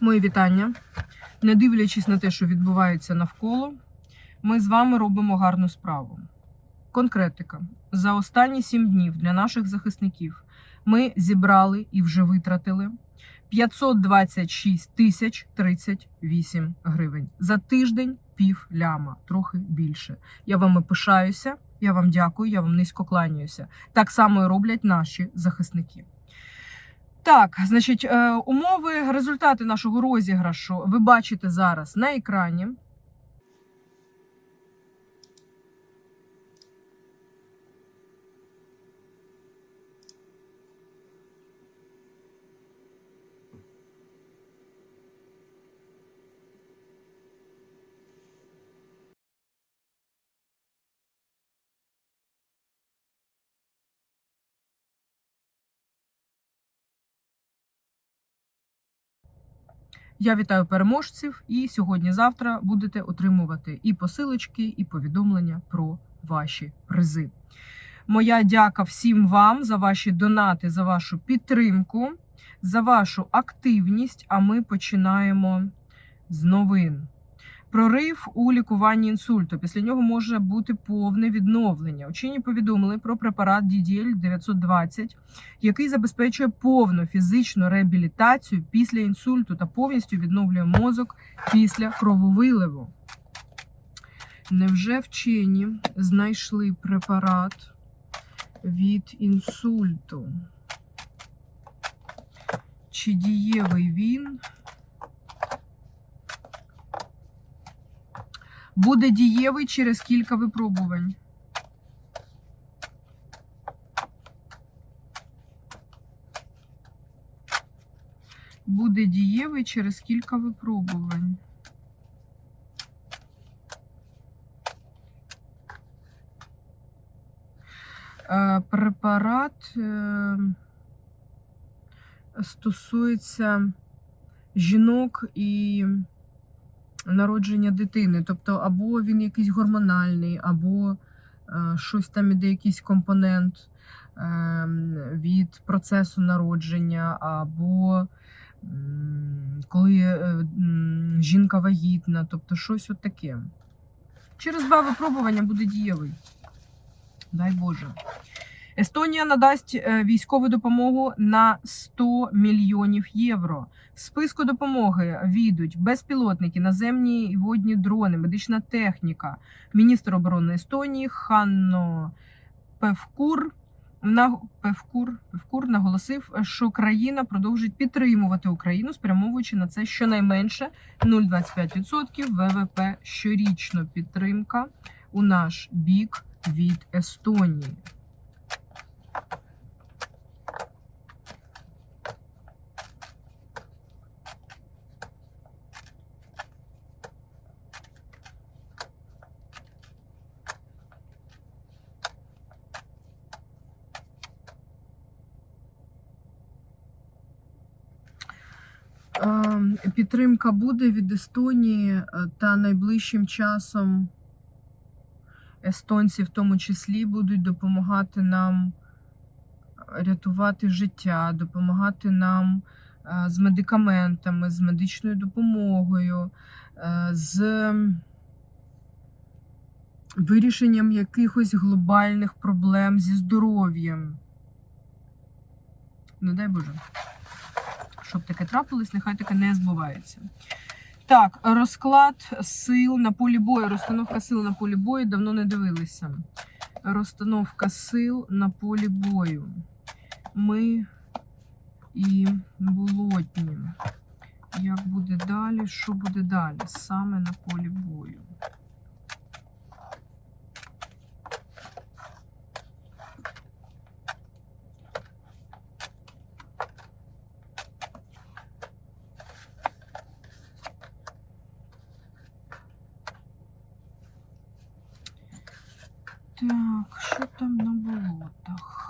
Мої вітання. Не дивлячись на те, що відбувається навколо, ми з вами робимо гарну справу. Конкретика. За останні сім днів для наших захисників ми зібрали і вже витратили 526 тисяч 38 гривень. За тиждень пів ляма, трохи більше. Я вами пишаюся, я вам дякую, я вам низько кланяюся. Так само і роблять наші захисники. Так, значить, е, умови, результати нашого розіграшу ви бачите зараз на екрані. Я вітаю переможців, і сьогодні-завтра будете отримувати і посилочки, і повідомлення про ваші призи. Моя дяка всім вам за ваші донати, за вашу підтримку, за вашу активність. А ми починаємо з новин. Прорив у лікуванні інсульту. Після нього може бути повне відновлення. Учені повідомили про препарат DDL 920, який забезпечує повну фізичну реабілітацію після інсульту та повністю відновлює мозок після крововиливу. Невже вчені знайшли препарат від інсульту? Чи дієвий він? Буде дієвий через кілька випробувань. Буде дієвий через кілька випробувань. Е, Препарат е, стосується жінок і народження дитини. Тобто, або він якийсь гормональний, або е, щось там іде, якийсь компонент е, від процесу народження, або коли е, жінка вагітна, тобто щось от таке. Через два випробування буде дієвий. Дай Боже. Естонія надасть е, військову допомогу на 100 мільйонів євро. В списку допомоги війдуть безпілотники, наземні і водні дрони, медична техніка. Міністр оборони Естонії Ханно Певкур на Певкур, Певкур наголосив, що країна продовжить підтримувати Україну, спрямовуючи на це щонайменше 0,25% ВВП щорічно. Підтримка у наш бік від Естонії. Ем, Підтримка буде від Естонії е, та найближчим часом естонці, в тому числі, будуть допомагати нам рятувати життя, допомагати нам е, з медикаментами, з медичною допомогою, е, з вирішенням якихось глобальних проблем зі здоров'ям. Не дай Боже. Щоб таке трапилось, нехай таке не збувається. Так, розклад сил на полі бою. Розстановка сил на полі бою давно не дивилися. Розстановка сил на полі бою. Ми і болотні. Як буде далі? Що буде далі? Саме на полі бою. Так, що там на болотах?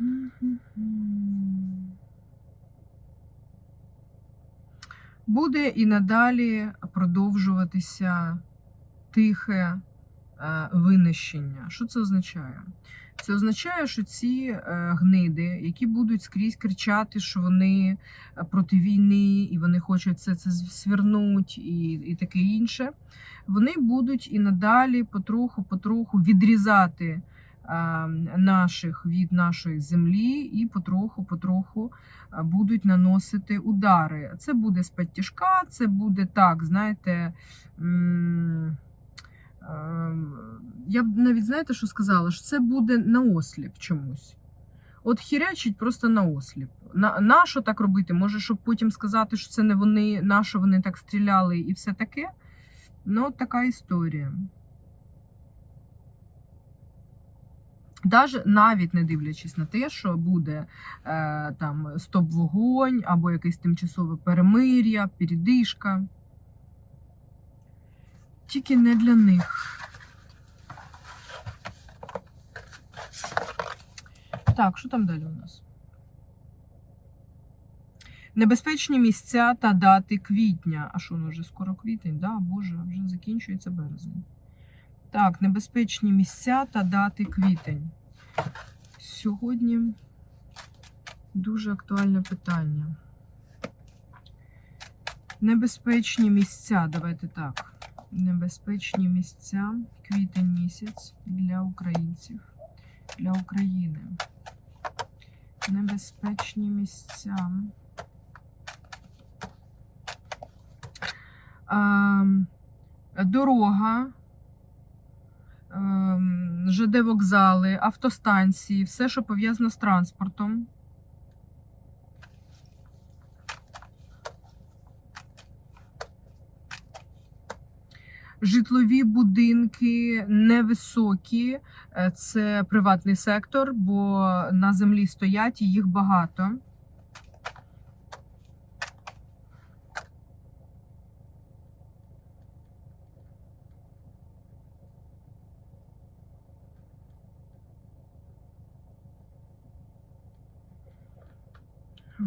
М. Буде і надалі продовжуватися тихе е, винищення. Що це означає? Це означає, що ці е, гниди, які будуть скрізь кричати, що вони е, проти війни і вони хочуть все це свернуть і, і таке інше, вони будуть і надалі потроху-потроху відрізати наших від нашої землі і потроху-потроху е, будуть наносити удари. Це буде з-під це буде так, знаєте. Ем, Я б навіть знаєте, що сказала? Що це буде на осліп чомусь. От хірячить просто на осліп. На, так робити? Може, щоб потім сказати, що це не вони, на що вони так стріляли і все таке. Ну, от така історія. Даже навіть не дивлячись на те, що буде е, там стоп-вогонь або якесь тимчасове перемир'я, передишка. Тільки не для них. Так, що там далі у нас? Небезпечні місця та дати квітня. А що, ну вже скоро квітень? Да, Боже, вже закінчується березень. Так, небезпечні місця та дати квітень. Сьогодні дуже актуальне питання. Небезпечні місця, давайте так. Небезпечні місця, квітень місяць для українців, для України. Небезпечні місця. Ем, Дорога, ЖД вокзали, автостанції, все, що пов'язано з транспортом. Житлові будинки невисокі, е, це приватний сектор, бо на землі стоять і їх багато.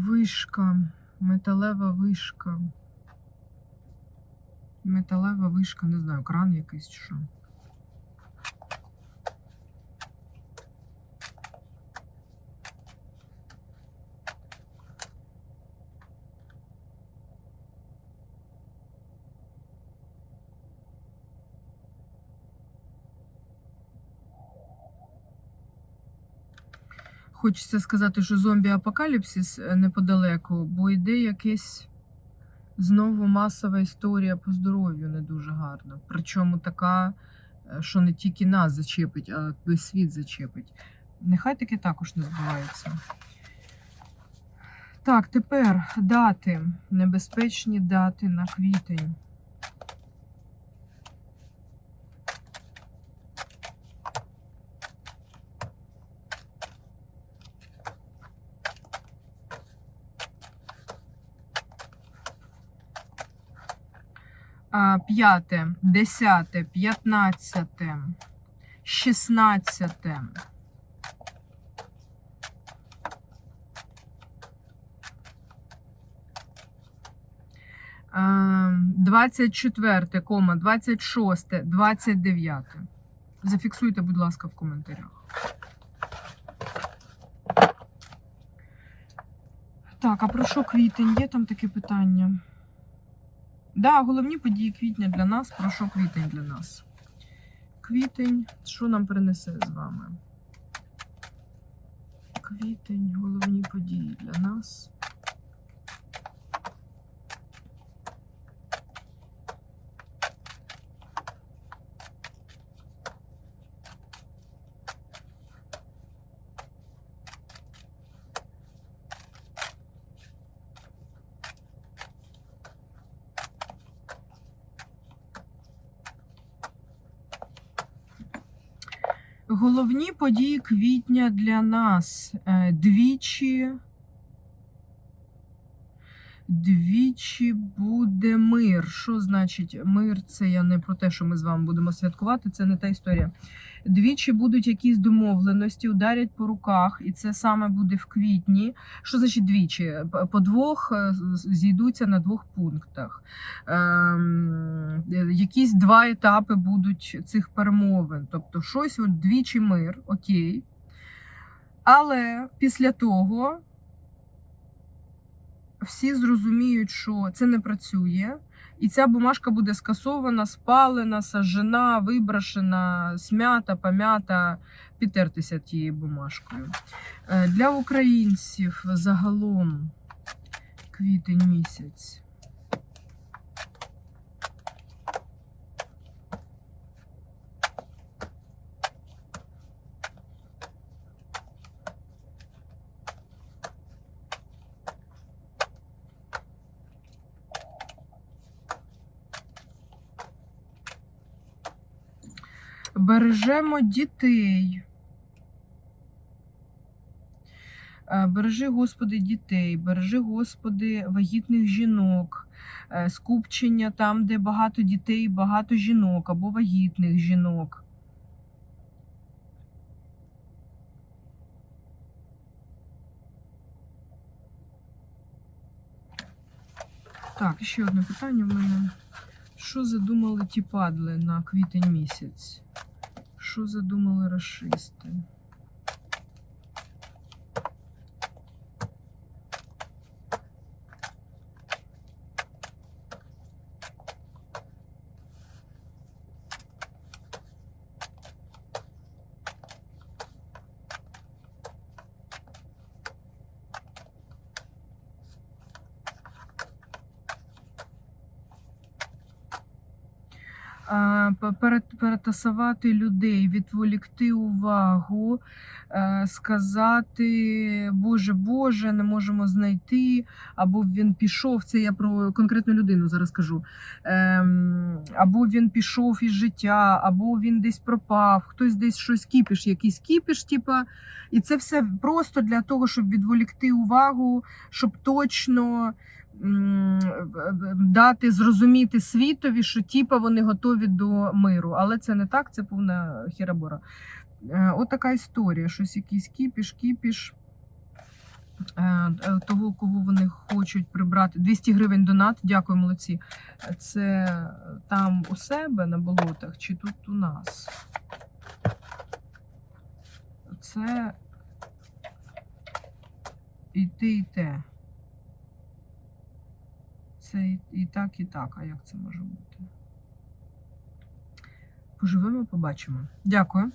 Вишка, металева вишка. Металева вишка, не знаю, кран якийсь чи що. Хочеться сказати, що зомбі-апокаліпсис е, неподалеку, бо йде якесь знову масова історія по здоров'ю не дуже гарна. Причому така, е, що не тільки нас зачепить, а весь світ зачепить. Нехай таке також не збувається. Так, тепер дати. Небезпечні дати на квітень. А, П'яте, десяте, п'ятнадцяте, шістнадцяте. А, Двадцять четверте, кома, двадцять шосте, двадцять дев'яте. Зафіксуйте, будь ласка, в коментарях. Так, а про що квітень? Є там таке питання? Да, головні події квітня для нас. Про що квітень для нас? Квітень, що нам принесе з вами? Квітень, головні події для нас. Головні події квітня для нас Е, двічі. Двічі буде мир. Що значить мир? Це я не про те, що ми з вами будемо святкувати, це не та історія. Двічі будуть якісь домовленості, ударять по руках, і це саме буде в квітні. Що значить двічі? По двох е, зійдуться на двох пунктах. Ем, якісь два етапи будуть цих перемовин. Тобто, щось от двічі мир, окей. Але після того всі зрозуміють, що це не працює, і ця бумажка буде скасована, спалена, сажена, вибрашена, смята, пам'ята, підтертися тією бумажкою. Е, Для українців загалом квітень місяць. Бережемо дітей. Е, Бережи, Господи, дітей, бережи, Господи, вагітних жінок, е, скупчення там, де багато дітей, багато жінок або вагітних жінок. Так, ще одне питання в мене. Що задумали ті падли на квітень місяць? Що задумали расисти? Перетасувати людей, відволікти увагу, е, сказати Боже, Боже, не можемо знайти, або він пішов. Це я про конкретну людину зараз кажу. Ем, Або він пішов із життя, або він десь пропав, хтось десь щось кіпіш, якийсь кіпіш, типа. І це все просто для того, щоб відволікти увагу, щоб точно дати зрозуміти світові, що типа вони готові до миру. Але це не так, це повна хірабора. Е, От така історія. Щось якийсь кіпіш, кіпіш. Е, е, Того, кого вони хочуть прибрати. 200 гривень донат. Дякую, молодці. Це там у себе на болотах чи тут у нас? Це і те, і те. Це і, так, і так. А як це може бути? Поживемо, побачимо. Дякую.